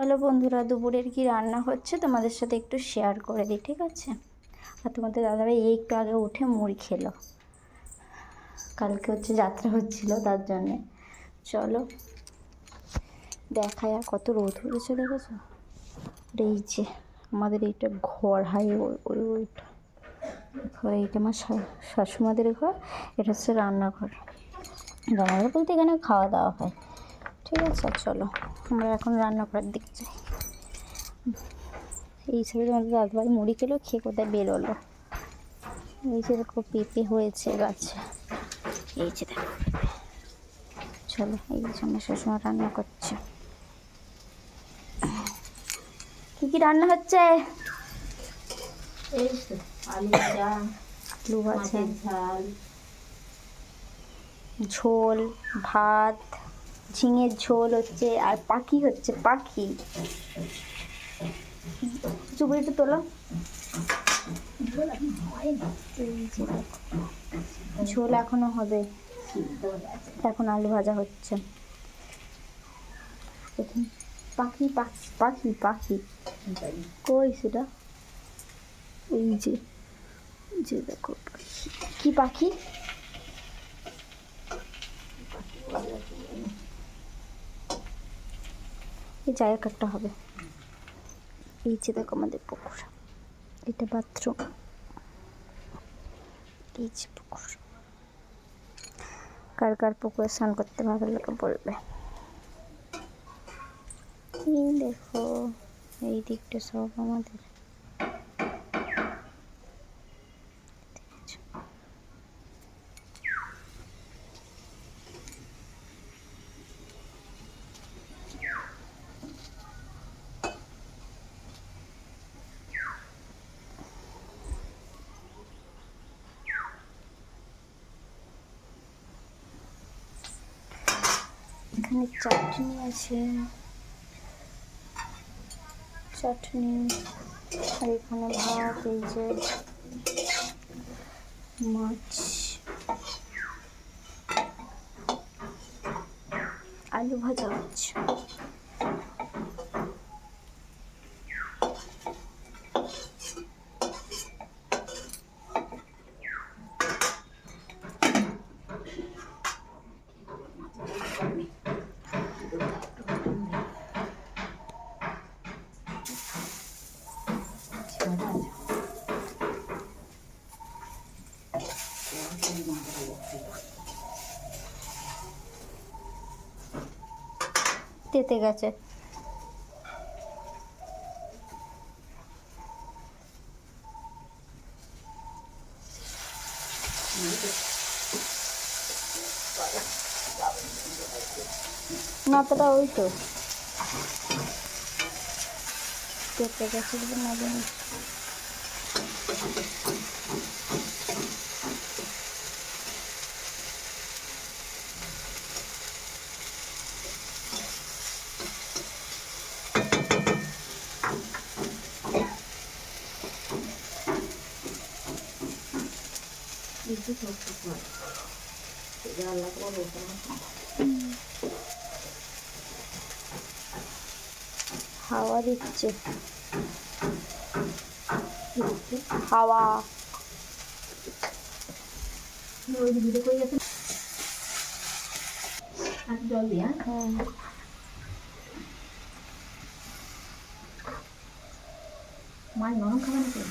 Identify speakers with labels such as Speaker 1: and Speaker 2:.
Speaker 1: Hello বন্ধুরা, দুপুরের কি রান্না হচ্ছে তোমাদের সাথে একটু শেয়ার করে দিই, ঠিক আছে? আর তোমাদের দাদাভাই এই একটু আগে উঠে মুড়ি খেলো। কালকে হচ্ছে যাত্রা হচ্ছিল তার জন্যে। চলো দেখায় আর কত রোদ হয়েছে দেখেছ? এই যে আমাদের এইটা ঘর ওই ওই, ওইটা। ঘর এইটা আমার শাশুমাদের ঘর, এটা হচ্ছে রান্নাঘর। রান্নাঘর বলতে এখানে খাওয়া দাওয়া হয়। ঠিক আছে চলো। আমরা এখন রান্না করার দিকে যাই। এই হিসেবে তোমাদের দাদাভাই মুড়ি খেলো খেয়ে কোথায় বেরোলো? এই যে দেখো পেঁপে হয়েছে গাছে। এই যে দেখো চলো এই যে আমার শ্বশুমা রান্না করছে। কি কি রান্না হচ্ছে?
Speaker 2: এই তো আলু ভাজা
Speaker 1: আলু আছে
Speaker 2: ঝাল।
Speaker 1: ঝোল ভাত। ঝিঙের ঝোল হচ্ছে আর পাখি হচ্ছে পাখি। চুবড়ি একটু তোলো। ঝোল এখনও হবে। এখন আলু ভাজা হচ্ছে। পাখি পাখি পাখি পাখি। কই সেটা? এই যে যে দেখো, কি পাখি? এই জায়গা একটা হবে। এই যে দেখো আমাদের পুকুর। এটা বাথরুম এই যে পুকুর। কার কার পুকুরে স্নান করতে ভালো লাগে বলবে। এই দেখো, এই দিকটা সব আমাদের। এখানে চাটনি আছে। চাটনি আর এখানে ভাত এই যে মাছ। আলু ভাজা হচ্ছে তেতে গেছে। নাতটা ওই তো। তেতে গেছে না জানি
Speaker 2: বিদ্যুৎ হচ্ছে তোমার জানলা করে বলতে
Speaker 1: হাওয়া দিচ্ছে। হাওয়া।
Speaker 2: জল দিয়া
Speaker 1: হুম
Speaker 2: মাছ নরম খাবে নাকি?